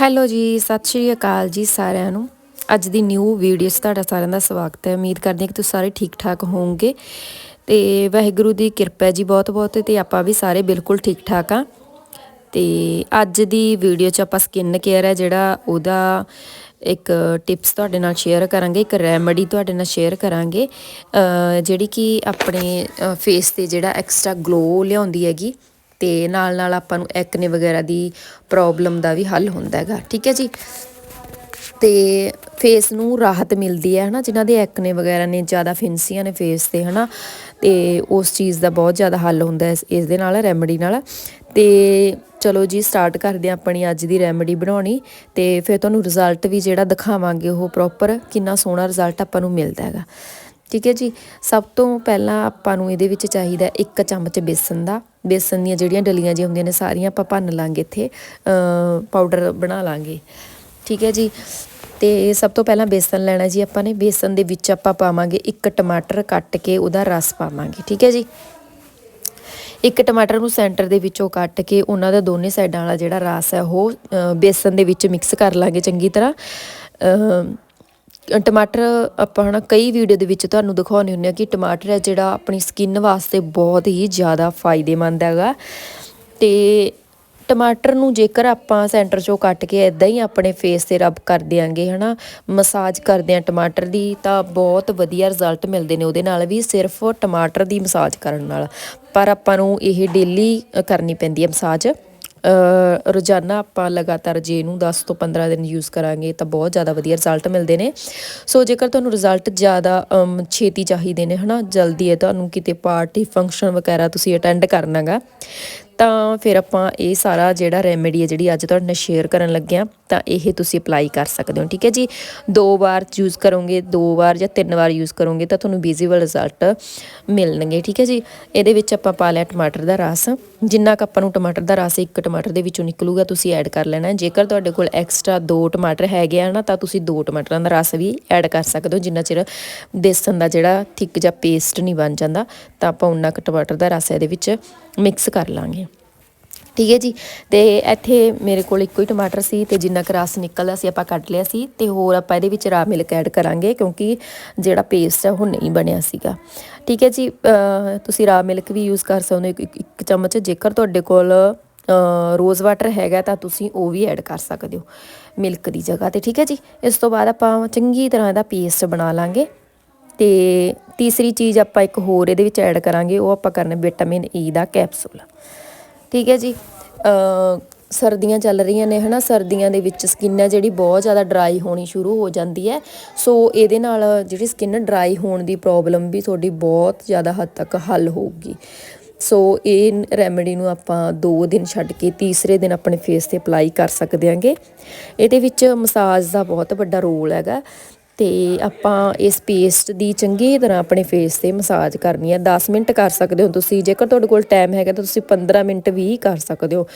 Hello ਜੀ, ਸਤਿ ਸ਼੍ਰੀ ਅਕਾਲ ਜੀ ਸਾਰਿਆਂ ਨੂੰ। ਅੱਜ ਦੀ ਨਿਊ ਵੀਡੀਓ 'ਚ ਤੁਹਾਡਾ ਸਾਰਿਆਂ ਦਾ ਸਵਾਗਤ ਹੈ। ਉਮੀਦ ਕਰਦੇ ਹਾਂ ਕਿ ਤੁਸੀਂ ਸਾਰੇ ਠੀਕ ਠਾਕ ਹੋਵੋਗੇ। ਤੇ ਵਾਹਿਗੁਰੂ ਦੀ ਕਿਰਪਾ ਜੀ ਬਹੁਤ ਬਹੁਤ ਤੇ ਆਪਾਂ ਵੀ ਸਾਰੇ ਬਿਲਕੁਲ ਠੀਕ ਠਾਕ ਆ ਤੇ ਅੱਜ ਦੀ ਵੀਡੀਓ 'ਚ ਆਪਾਂ ਸਕਿਨ ਕੇਅਰ ਹੈ ਜਿਹੜਾ ਉਹਦਾ ਇੱਕ ਟਿਪਸ ਤੁਹਾਡੇ ਨਾਲ ਸ਼ੇਅਰ ਕਰਾਂਗੇ, ਇੱਕ ਰੈਮਡੀ ਤੁਹਾਡੇ ਨਾਲ ਸ਼ੇਅਰ ਕਰਾਂਗੇ। ਜਿਹੜੀ ਕਿ ਆਪਣੇ ਫੇਸ ਤੇ ਜਿਹੜਾ ਐਕਸਟਰਾ ਗਲੋ ਲਿਆਉਂਦੀ ਹੈਗੀ ਤੇ ਨਾਲ ਨਾਲ ਆਪਾਂ ਨੂੰ ਐਕਨੇ ਵਗੈਰਾ ਦੀ ਪ੍ਰੋਬਲਮ ਦਾ ਵੀ ਹੱਲ ਹੁੰਦਾ ਹੈਗਾ, ਠੀਕ ਹੈ ਜੀ? ਤੇ ਫੇਸ ਨੂੰ ਰਾਹਤ ਮਿਲਦੀ ਹੈ, ਹਨਾ? ਜਿਨ੍ਹਾਂ ਦੇ ਐਕਨੇ ਵਗੈਰਾ ਨੇ ਜ਼ਿਆਦਾ ਫਿੰਸੀਆਂ ਨੇ ਫੇਸ ਤੇ, ਹਨਾ? ਤੇ ਉਸ ਚੀਜ਼ ਦਾ ਬਹੁਤ ਜ਼ਿਆਦਾ ਹੱਲ ਹੁੰਦਾ ਇਸ- ਇਸ ਦੇ ਨਾਲ ਰੈਮਡੀ ਨਾਲ। ਤੇ ਚਲੋ ਜੀ ਸਟਾਰਟ ਕਰਦੇ ਹਾਂ ਆਪਣੀ ਅੱਜ ਦੀ ਰੈਮਡੀ ਬਣਾਉਣੀ ਤੇ ਫਿਰ ਤੁਹਾਨੂੰ ਰਿਜ਼ਲਟ ਵੀ ਜਿਹੜਾ ਦਿਖਾਵਾਂਗੇ ਉਹ ਪ੍ਰੋਪਰ ਕਿੰਨਾ ਸੋਹਣਾ ਰਿਜ਼ਲਟ ਆਪਾਂ ਨੂੰ ਮਿਲਦਾ ਹੈਗਾ। ਠੀਕ ਹੈ ਜੀ? ਸਭ ਤੋਂ ਪਹਿਲਾਂ ਆਪਾਂ ਨੂੰ ਇਹਦੇ ਵਿੱਚ ਚਾਹੀਦਾ ਇੱਕ ਚਮਚ ਬੇਸਨ ਦਾ ਬੇਸਨ ਦੀਆਂ ਜਿਹੜੀਆਂ ਡਲੀਆਂ ਜੀ ਹੁੰਦੀਆਂ ਨੇ, ਸਾਰੀਆਂ ਆਪਾਂ ਭੰਨ ਲਾਂਗੇ ਇੱਥੇ ਪਾਊਡਰ ਬਣਾ ਲਾਂਗੇ। ਠੀਕ ਹੈ ਜੀ? ਤੇ ਸਭ ਤੋਂ ਪਹਿਲਾਂ ਬੇਸਨ ਲੈਣਾ ਜੀ ਆਪਾਂ ਨੇ। ਬੇਸਨ ਦੇ ਵਿੱਚ ਆਪਾਂ ਪਾਵਾਂਗੇ ਇੱਕ ਟਮਾਟਰ ਕੱਟ ਕੇ ਉਹਦਾ ਰਸ ਪਾਵਾਂਗੇ। ਠੀਕ ਹੈ ਜੀ? ਇੱਕ ਟਮਾਟਰ ਨੂੰ ਸੈਂਟਰ ਦੇ ਵਿੱਚੋਂ ਕੱਟ ਕੇ ਉਹਨਾਂ ਦਾ ਦੋਨੇ ਸਾਈਡਾਂ ਵਾਲਾ ਜਿਹੜਾ ਰਸ ਹੈ ਉਹ ਬੇਸਨ ਦੇ ਵਿੱਚ ਮਿਕਸ ਕਰ ਲਾਂਗੇ ਚੰਗੀ ਤਰ੍ਹਾਂ। ਟਮਾਟਰ ਆਪਾਂ ਹਨਾ ਕਈ ਵੀਡੀਓ ਦੇ ਵਿੱਚ ਤੁਹਾਨੂੰ ਦਿਖਾਉਂਦੇ ਹੁੰਦੇ ਆ ਕਿ ਟਮਾਟਰ ਹੈ ਜਿਹੜਾ ਆਪਣੀ ਸਕਿਨ ਵਾਸਤੇ ਬਹੁਤ ਹੀ ਜ਼ਿਆਦਾ ਫਾਇਦੇਮੰਦ ਹੈਗਾ। ਤੇ ਟਮਾਟਰ ਨੂੰ ਜੇਕਰ ਆਪਾਂ ਸੈਂਟਰ ਚੋਂ ਕੱਟ ਕੇ ਇਦਾਂ ਹੀ ਆਪਣੇ ਫੇਸ ਤੇ ਰਬ ਕਰ ਦਿਆਂਗੇ ਹਨਾ ਮਸਾਜ ਕਰਦੇ ਆ ਟਮਾਟਰ ਦੀ, ਤਾਂ ਬਹੁਤ ਵਧੀਆ ਰਿਜ਼ਲਟ ਮਿਲਦੇ ਨੇ ਉਹਦੇ ਨਾਲ ਵੀ ਸਿਰਫ ਟਮਾਟਰ ਦੀ ਮਸਾਜ ਕਰਨ ਨਾਲ। ਪਰ ਆਪਾਂ ਨੂੰ ਇਹ ਡੇਲੀ ਕਰਨੀ ਪੈਂਦੀ ਹੈ ਮਸਾਜ ਰੋਜ਼ਾਨਾ ਆਪਾਂ ਲਗਾਤਾਰ ਜੇ ਇਹਨੂੰ 10 ਤੋਂ 15 ਦਿਨ ਯੂਜ਼ ਕਰਾਂਗੇ ਤਾਂ ਬਹੁਤ ਜ਼ਿਆਦਾ ਵਧੀਆ ਰਿਜ਼ਲਟ ਮਿਲਦੇ ਨੇ। ਸੋ ਜੇਕਰ ਤੁਹਾਨੂੰ ਰਿਜ਼ਲਟ ਜ਼ਿਆਦਾ ਛੇਤੀ ਚਾਹੀਦੇ ਨੇ, ਹਨਾ, ਜਲਦੀ ਹੈ ਤੁਹਾਨੂੰ ਕਿਤੇ ਪਾਰਟੀ ਫੰਕਸ਼ਨ ਵਗੈਰਾ ਤੁਸੀਂ ਅਟੈਂਡ ਕਰਨਾਗਾ ਤਾਂ ਫਿਰ ਆਪਾਂ ਇਹ ਸਾਰਾ ਜਿਹੜਾ ਰੈਮੇਡੀ ਹੈ ਜਿਹੜੀ ਅੱਜ ਤੁਹਾਡੇ ਨਾਲ ਸ਼ੇਅਰ ਕਰਨ ਲੱਗੇ ਆ ਤਾਂ ਇਹ ਤੁਸੀਂ ਅਪਲਾਈ ਕਰ ਸਕਦੇ ਹੋ, ਠੀਕ ਹੈ ਜੀ? ਦੋ ਵਾਰ ਯੂਜ਼ ਕਰੋਗੇ, ਦੋ ਵਾਰ ਜਾਂ ਤਿੰਨ ਵਾਰ ਯੂਜ਼ ਕਰੋਗੇ, ਤਾਂ ਤੁਹਾਨੂੰ ਵਿਜ਼ੀਬਲ ਰਿਜ਼ਲਟ ਮਿਲਣਗੇ, ਠੀਕ ਹੈ ਜੀ? ਇਹਦੇ ਵਿੱਚ ਆਪਾਂ ਪਾ ਲਿਆ ਟਮਾਟਰ ਦਾ ਰਸ, ਜਿੰਨਾ ਕੁ ਆਪਾਂ ਨੂੰ ਟਮਾਟਰ ਦਾ ਰਸ ਇੱਕ ਟਮਾਟਰ ਦੇ ਵਿੱਚੋਂ ਨਿਕਲੂਗਾ, ਤੁਸੀਂ ਐਡ ਕਰ ਲੈਣਾ। ਜੇਕਰ ਤੁਹਾਡੇ ਕੋਲ ਐਕਸਟਰਾ ਦੋ ਟਮਾਟਰ ਹੈਗੇ ਆ ਨਾ, ਤਾਂ ਤੁਸੀਂ ਦੋ ਟਮਾਟਰਾਂ ਦਾ ਰਸ ਵੀ ਐਡ ਕਰ ਸਕਦੇ ਹੋ, ਜਿੰਨਾ ਚਿਰ ਬੇਸਨ ਦਾ ਜਿਹੜਾ ਥਿੱਕ ਜਾਂ ਪੇਸਟ ਨਹੀਂ ਬਣ ਜਾਂਦਾ, ਤਾਂ ਆਪਾਂ ਉਨਾ ਕੁ ਟਮਾਟਰ ਦਾ ਰਸ ਇਹਦੇ ਵਿੱਚ ਮਿਕਸ ਕਰ ਲਾਂਗੇ। ਠੀਕ ਹੈ ਜੀ। ਤੇ ਇੱਥੇ ਮੇਰੇ ਕੋਲ ਇੱਕੋ ਹੀ ਟਮਾਟਰ ਸੀ ਤੇ ਜਿੰਨਾ ਕੁ ਰਸ ਨਿਕਲਦਾ ਸੀ ਆਪਾਂ ਕੱਢ ਲਿਆ ਸੀ ਤੇ ਹੋਰ ਆਪਾਂ ਇਹਦੇ ਵਿੱਚ ਰਾ ਮਿਲਕ ਐਡ ਕਰਾਂਗੇ ਕਿਉਂਕਿ ਜਿਹੜਾ ਪੇਸਟ ਹੈ ਉਹ ਨਹੀਂ ਬਣਿਆ ਸੀਗਾ। ਠੀਕ ਹੈ ਜੀ ਤੁਸੀਂ ਰਾ ਮਿਲਕ ਵੀ ਯੂਜ਼ ਕਰ ਸਕਦੇ ਹੋ। ਇੱਕ- ਇੱਕ ਇੱਕ ਚਮਚ ਜੇਕਰ ਤੁਹਾਡੇ ਕੋਲ ਰੋਜ਼ ਵਾਟਰ ਹੈਗਾ ਤਾਂ ਤੁਸੀਂ ਉਹ ਵੀ ਐਡ ਕਰ ਸਕਦੇ ਹੋ ਮਿਲਕ ਦੀ ਜਗ੍ਹਾ ਤੇ। ਠੀਕ ਹੈ ਜੀ, ਇਸ ਤੋਂ ਬਾਅਦ ਆਪਾਂ ਚੰਗੀ ਤਰ੍ਹਾਂ ਦਾ ਪੇਸਟ ਬਣਾ ਲਾਂਗੇ। ਤੇ ਤੀਸਰੀ ਚੀਜ਼ ਆਪਾਂ ਇੱਕ ਹੋਰ ਇਹਦੇ ਵਿੱਚ ਐਡ ਕਰਾਂਗੇ, ਉਹ ਆਪਾਂ ਕਰਨਾ ਵਿਟਾਮਿਨ ਈ e ਦਾ ਕੈਪਸੂਲ ਠੀਕ ਹੈ ਜੀ। ਸਰਦੀਆਂ ਚੱਲ ਰਹੀਆਂ ਨੇ ਹਨਾ, ਸਰਦੀਆਂ ਦੇ ਵਿੱਚ ਸਕਿਨ ਹੈ ਜਿਹੜੀ ਬਹੁਤ ਜ਼ਿਆਦਾ ਡਰਾਈ ਹੋਣੀ ਸ਼ੁਰੂ ਹੋ ਜਾਂਦੀ ਹੈ। ਸੋ ਇਹਦੇ ਨਾਲ ਜਿਹੜੀ ਸਕਿਨ ਡਰਾਈ ਹੋਣ ਦੀ ਪ੍ਰੋਬਲਮ ਵੀ ਤੁਹਾਡੀ ਬਹੁਤ ਜ਼ਿਆਦਾ ਹੱਦ ਤੱਕ ਹੱਲ ਹੋਊਗੀ। ਸੋ ਇਹ ਰੈਮੇਡੀ ਨੂੰ ਆਪਾਂ 2 ਦਿਨ ਛੱਡ ਕੇ ਤੀਸਰੇ ਦਿਨ ਆਪਣੇ ਫੇਸ ਤੇ ਅਪਲਾਈ ਕਰ ਸਕਦੇ ਹਾਂਗੇ। ਇਹਦੇ ਵਿੱਚ ਮਸਾਜ ਦਾ ਬਹੁਤ ਵੱਡਾ ਰੋਲ ਹੈਗਾ। ਤੇ ਆਪਾਂ ਇਸ ਪੇਸਟ ਦੀ ਚੰਗੀ ਤਰ੍ਹਾਂ ਆਪਣੇ ਫੇਸ ਤੇ ਮਸਾਜ ਕਰਨੀ ਹੈ। 10 ਮਿੰਟ ਕਰ ਸਕਦੇ ਹੋ ਤੁਸੀਂ। ਜੇਕਰ ਤੁਹਾਡੇ ਕੋਲ ਟਾਈਮ ਹੈਗਾ ਤਾਂ ਤੁਸੀਂ 15 ਮਿੰਟ ਵੀ ਕਰ ਸਕਦੇ ਹੋ।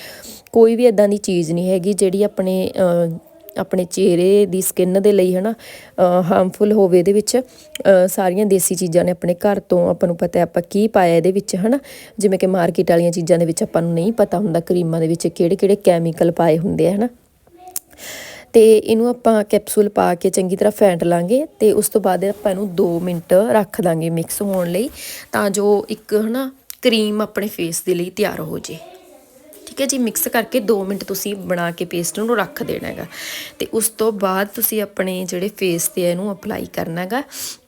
ਕੋਈ ਵੀ ਇਦਾਂ ਦੀ ਚੀਜ਼ ਨਹੀਂ ਹੈਗੀ ਜਿਹੜੀ ਆਪਣੇ ਆਪਣੇ ਚਿਹਰੇ ਦੀ ਸਕਿਨ ਦੇ ਲਈ ਹਨਾ ਹਾਰਮਫੁਲ ਹੋਵੇ ਇਹਦੇ ਵਿੱਚ। ਸਾਰੀਆਂ ਦੇਸੀ ਚੀਜ਼ਾਂ ਨੇ ਆਪਣੇ ਘਰ ਤੋਂ ਆਪਾਂ ਨੂੰ ਪਤਾ ਆਪਾਂ ਕੀ ਪਾਇਆ ਇਹਦੇ ਵਿੱਚ ਹਨਾ। ਜਿਵੇਂ ਕਿ ਮਾਰਕੀਟ ਵਾਲੀਆਂ ਚੀਜ਼ਾਂ ਦੇ ਵਿੱਚ ਆਪਾਂ ਨੂੰ ਨਹੀਂ ਪਤਾ ਹੁੰਦਾ। ਕਰੀਮਾਂ ਦੇ ਵਿੱਚ ਕਿਹੜੇ ਕਿਹੜੇ ਕੈਮੀਕਲ ਪਾਏ ਹੁੰਦੇ ਆ ਹਨਾ। ਤੇ ਇਹਨੂੰ ਆਪਾਂ ਕੈਪਸੂਲ ਪਾ ਕੇ ਚੰਗੀ ਤਰ੍ਹਾਂ ਫੈਂਟ ਲਾਂਗੇ ਤੇ ਉਸ ਤੋਂ ਬਾਅਦ ਆਪਾਂ ਇਹਨੂੰ 2 ਮਿੰਟ ਰੱਖ ਦਾਂਗੇ ਮਿਕਸ ਹੋਣ ਲਈ ਤਾਂ ਜੋ ਇੱਕ ਹਨਾ ਕਰੀਮ ਆਪਣੇ ਫੇਸ ਦੇ ਲਈ ਤਿਆਰ ਹੋ ਜੇ। ਠੀਕ ਹੈ ਜੀ ਮਿਕਸ ਕਰਕੇ 2 ਮਿੰਟ ਤੁਸੀਂ ਬਣਾ ਕੇ ਪੇਸਟ ਨੂੰ ਰੱਖ ਦੇਣਾ ਹੈਗਾ। ਤੇ ਉਸ ਤੋਂ ਬਾਅਦ ਤੁਸੀਂ ਆਪਣੇ ਜਿਹੜੇ ਫੇਸ ਤੇ ਇਹਨੂੰ ਅਪਲਾਈ ਕਰਨਾ ਹੈਗਾ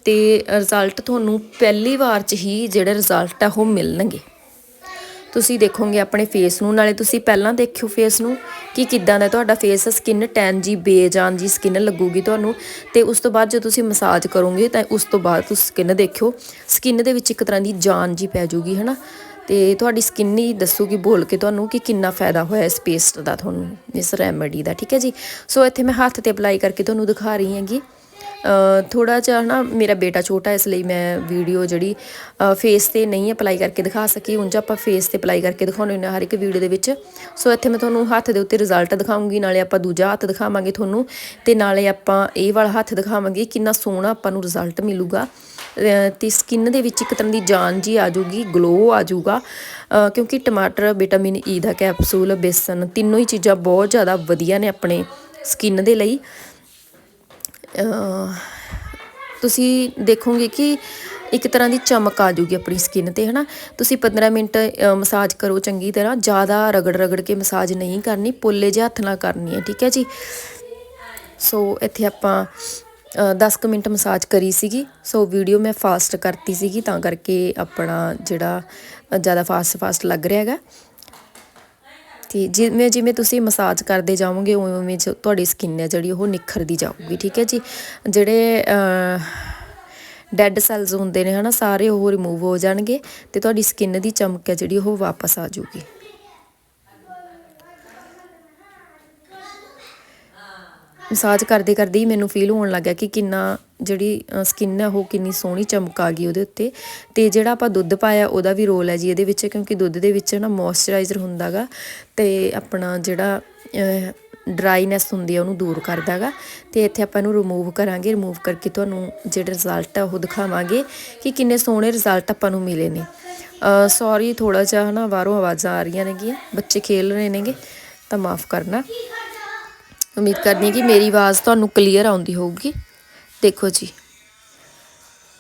ਤੇ ਰਿਜ਼ਲਟ ਤੁਹਾਨੂੰ ਪਹਿਲੀ ਵਾਰ ਚ ਹੀ ਜਿਹੜੇ ਰਿਜ਼ਲਟ ਆ ਉਹ ਮਿਲਣਗੇ। ਤੁਸੀਂ ਦੇਖੋਗੇ ਆਪਣੇ ਫੇਸ ਨੂੰ, ਨਾਲੇ ਤੁਸੀਂ ਪਹਿਲਾਂ ਦੇਖਿਓ ਫੇਸ ਨੂੰ ਕਿ ਕਿੱਦਾਂ ਦਾ ਤੁਹਾਡਾ ਫੇਸ ਸਕਿਨ ਟੈਨ ਜੀ, ਬੇਜਾਨ ਜੀ ਸਕਿਨ ਲੱਗੂਗੀ ਤੁਹਾਨੂੰ। ਤੇ ਉਸ ਤੋਂ ਬਾਅਦ ਜਦੋਂ ਤੁਸੀਂ ਮਸਾਜ ਕਰੋਗੇ ਤਾਂ ਉਸ ਤੋਂ ਬਾਅਦ ਤੁਸੀਂ ਸਕਿਨ ਦੇਖਿਓ ਸਕਿਨ ਦੇ ਵਿੱਚ ਇੱਕ ਤਰ੍ਹਾਂ ਦੀ ਜਾਨ ਜੀ ਪੈ ਜਾਊਗੀ ਹਨਾ? ਤੇ ਤੁਹਾਡੀ ਸਕਿਨ ਹੀ ਦੱਸੂਗੀ ਬੋਲ ਕੇ ਤੁਹਾਨੂੰ ਕਿ ਕਿੰਨਾ ਫਾਇਦਾ ਹੋਇਆ ਇਸ ਪੇਸਟ ਦਾ ਤੁਹਾਨੂੰ, ਇਸ ਰੈਮੇਡੀ ਦਾ, ਠੀਕ ਹੈ ਜੀ? ਸੋ ਇੱਥੇ ਮੈਂ ਹੱਥ ਤੇ ਅਪਲਾਈ ਕਰਕੇ ਤੁਹਾਨੂੰ ਦਿਖਾ ਰਹੀ ਹੈਗੀ। ਥੋੜਾ ਜਿਹਾ ਨਾ ਮੇਰਾ ਬੇਟਾ ਛੋਟਾ ਇਸ ਲਈ ਮੈਂ ਵੀਡੀਓ ਜਿਹੜੀ ਫੇਸ ਤੇ ਨਹੀਂ ਅਪਲਾਈ ਕਰਕੇ ਦਿਖਾ ਸਕੀ। ਉਂਝ ਆਪਾਂ ਫੇਸ ਤੇ ਅਪਲਾਈ ਕਰਕੇ ਦਿਖਾਉਂਦੇ ਹੁੰਦੇ ਹਾਂ ਹਰ ਇੱਕ ਵੀਡੀਓ ਦੇ ਵਿੱਚ। ਸੋ ਇੱਥੇ ਮੈਂ ਤੁਹਾਨੂੰ ਹੱਥ ਦੇ ਉੱਤੇ ਰਿਜ਼ਲਟ ਦਿਖਾਉਂਗੀ, ਨਾਲੇ ਆਪਾਂ ਦੂਜਾ ਹੱਥ ਦਿਖਾਵਾਂਗੇ ਤੁਹਾਨੂੰ, ਤੇ ਨਾਲੇ ਆਪਾਂ ਇਹ ਵਾਲਾ ਹੱਥ ਦਿਖਾਵਾਂਗੇ, ਕਿੰਨਾ ਸੋਹਣਾ ਆਪਾਂ ਨੂੰ ਰਿਜ਼ਲਟ ਮਿਲੂਗਾ। ਅਹ ਤੇ ਸਕਿਨ ਦੇ ਵਿੱਚ ਇੱਕ ਤਰ੍ਹਾਂ ਦੀ ਜਾਨ ਜੀ ਆ ਜਾਊਗੀ ਗਲੋ ਆ ਜਾਊਗਾ। ਕਿਉਂਕਿ ਟਮਾਟਰ ਵਿਟਾਮਿਨ ਈ e ਦਾ ਕੈਪਸੂਲ ਬੇਸਨ, ਤਿੰਨੋਂ ਹੀ ਚੀਜ਼ਾਂ ਬਹੁਤ ਜ਼ਿਆਦਾ ਵਧੀਆ ਨੇ ਆਪਣੇ ਸਕਿਨ ਦੇ ਲਈ। ਤੁਸੀਂ ਦੇਖੋਗੇ ਕਿ ਇੱਕ ਤਰ੍ਹਾਂ ਦੀ ਚਮਕ ਆ ਜੂਗੀ ਆਪਣੀ ਸਕਿਨ ਤੇ ਹਨਾ? ਤੁਸੀਂ 15 ਮਿੰਟ ਮਸਾਜ ਕਰੋ ਚੰਗੀ ਤਰ੍ਹਾਂ। ਜ਼ਿਆਦਾ ਰਗੜ ਰਗੜ ਕੇ ਮਸਾਜ ਨਹੀਂ ਕਰਨੀ ਪੋਲੇ ਜਿਹੇ ਹੱਥ ਨਾਲ ਕਰਨੀ ਹੈ ਠੀਕ ਹੈ ਜੀ? ਸੋ ਇੱਥੇ ਆਪਾਂ ਅ, 10 ਕੁ ਮਿੰਟ ਮਸਾਜ ਕਰੀ ਸੀਗੀ। ਸੋ ਵੀਡੀਓ ਮੈਂ ਫਾਸਟ ਕਰਤੀ ਸੀਗੀ ਤਾਂ ਕਰਕੇ ਆਪਣਾ ਜਿਹੜਾ ਜ਼ਿਆਦਾ ਫਾਸਟ ਫਾਸਟ ਲੱਗ ਰਿਹਾ ਹੈਗਾ। ਤੇ ਜਿਵੇਂ ਜਿਵੇਂ ਤੁਸੀਂ ਮਸਾਜ ਕਰਦੇ ਜਾਓਗੇ, ਉਵੇਂ ਉਵੇਂ ਤੁਹਾਡੀ ਸਕਿਨ ਹੈ ਜਿਹੜੀ ਉਹ ਨਿਖਰਦੀ ਜਾਊਗੀ, ਠੀਕ ਹੈ ਜੀ? ਜਿਹੜੇ ਡੈੱਡ ਸੈਲਸ ਹੁੰਦੇ ਨੇ ਹਨਾ, ਸਾਰੇ ਉਹ ਰਿਮੂਵ ਹੋ ਜਾਣਗੇ ਤੇ ਤੁਹਾਡੀ ਸਕਿਨ ਦੀ ਚਮਕ ਹੈ ਜਿਹੜੀ ਉਹ ਵਾਪਸ ਆ ਜਾਊਗੀ। ਮਸਾਜ ਕਰਦੇ ਕਰਦੇ ਹੀ ਮੈਨੂੰ ਫੀਲ ਹੋਣ ਲੱਗਿਆ ਕਿ ਕਿੰਨਾ ਜਿਹੜੀ ਸਕਿਨ ਹੈ ਉਹ ਕਿੰਨੀ ਸੋਹਣੀ ਚਮਕ ਆ ਗਈ ਉਹਦੇ ਉੱਤੇ। ਤੇ ਜਿਹੜਾ ਆਪਾਂ ਦੁੱਧ ਪਾਇਆ ਉਹਦਾ ਵੀ ਰੋਲ ਹੈ ਜੀ ਇਹਦੇ ਵਿੱਚ, ਕਿਉਂਕਿ ਦੁੱਧ ਦੇ ਵਿੱਚ ਨਾ ਮੋਇਸਚਰਾਈਜ਼ਰ ਹੁੰਦਾਗਾ ਤੇ ਆਪਣਾ ਜਿਹੜਾ ਡਰਾਈਨੈਸ ਹੁੰਦੀ ਹੈ ਉਹਨੂੰ ਦੂਰ ਕਰਦਾਗਾ ਤੇ ਇੱਥੇ ਆਪਾਂ ਇਹਨੂੰ ਰਿਮੂਵ ਕਰਾਂਗੇ ਰਿਮੂਵ ਕਰਕੇ ਤੁਹਾਨੂੰ ਜਿਹੜੇ ਰਿਜ਼ਲਟ ਆ ਉਹ ਦਿਖਾਵਾਂਗੇ ਕਿ ਕਿੰਨੇ ਸੋਹਣੇ ਰਿਜ਼ਲਟ ਆਪਾਂ ਨੂੰ ਮਿਲੇ ਨੇ। ਸੌਰੀ ਥੋੜਾ ਜਿਹਾ ਹਨਾ ਬਾਹਰੋਂ ਆਵਾਜ਼ਾਂ ਆ ਰਹੀਆਂ ਨੇਗੀਆਂ, ਬੱਚੇ ਖੇਲ ਰਹੇ ਨੇਗੇ, ਤਾਂ ਮਾਫ ਕਰਨਾ। ਉਮੀਦ ਕਰਦੀ ਹਾਂ ਕਿ ਮੇਰੀ ਆਵਾਜ਼ ਤੁਹਾਨੂੰ ਕਲੀਅਰ ਆਉਂਦੀ ਹੋਊਗੀ। ਦੇਖੋ ਜੀ।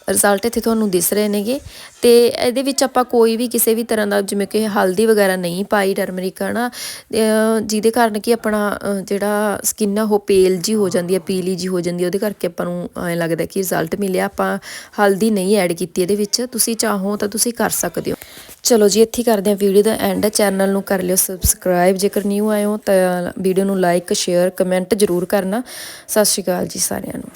ਰਿਜ਼ਲਟ ਇੱਥੇ ਤੁਹਾਨੂੰ ਦਿਸ ਰਹੇ ਨੇਗੇ। ਤੇ ਇਹਦੇ ਵਿੱਚ ਆਪਾਂ ਕੋਈ ਵੀ ਕਿਸੇ ਵੀ ਤਰ੍ਹਾਂ ਦਾ ਜਿਵੇਂ ਕਿ ਹਲਦੀ ਵਗੈਰਾ ਨਹੀਂ ਪਾਈ ਟਰਮਰਿਕ ਹਨਾ? ਅਹ ਜਿਹਦੇ ਕਾਰਨ ਕਿ ਆਪਣਾ ਜਿਹੜਾ ਸਕਿਨ ਆ ਉਹ ਪੇਲ ਜੀ ਹੋ ਜਾਂਦੀ ਹੈ ਪੀਲੀ ਜੀ ਹੋ ਜਾਂਦੀ ਹੈ ਉਹਦੇ ਕਰਕੇ ਆਪਾਂ ਨੂੰ ਐਂ ਲੱਗਦਾ ਕਿ ਰਿਜ਼ਲਟ ਮਿਲਿਆ। ਆਪਾਂ ਹਲਦੀ ਨਹੀਂ ਐਡ ਕੀਤੀ ਇਹਦੇ ਵਿੱਚ। ਤੁਸੀਂ ਚਾਹੋ ਤਾਂ ਤੁਸੀਂ ਕਰ ਸਕਦੇ ਹੋ। ਚਲੋ ਜੀ, ਇੱਥੇ ਕਰਦੇ ਹਾਂ ਵੀਡੀਓ ਦਾ ਐਂਡ ਚੈਨਲ ਨੂੰ ਕਰ ਲਿਓ ਸਬਸਕ੍ਰਾਈਬ ਜੇਕਰ ਨਿਊ ਆਏ ਹੋ ਤਾਂ ਵੀਡੀਓ ਨੂੰ ਲਾਈਕ ਸ਼ੇਅਰ ਕਮੈਂਟ ਜ਼ਰੂਰ ਕਰਨਾ। ਸਤਿ ਸ਼੍ਰੀ ਅਕਾਲ ਜੀ ਸਾਰਿਆਂ ਨੂੰ।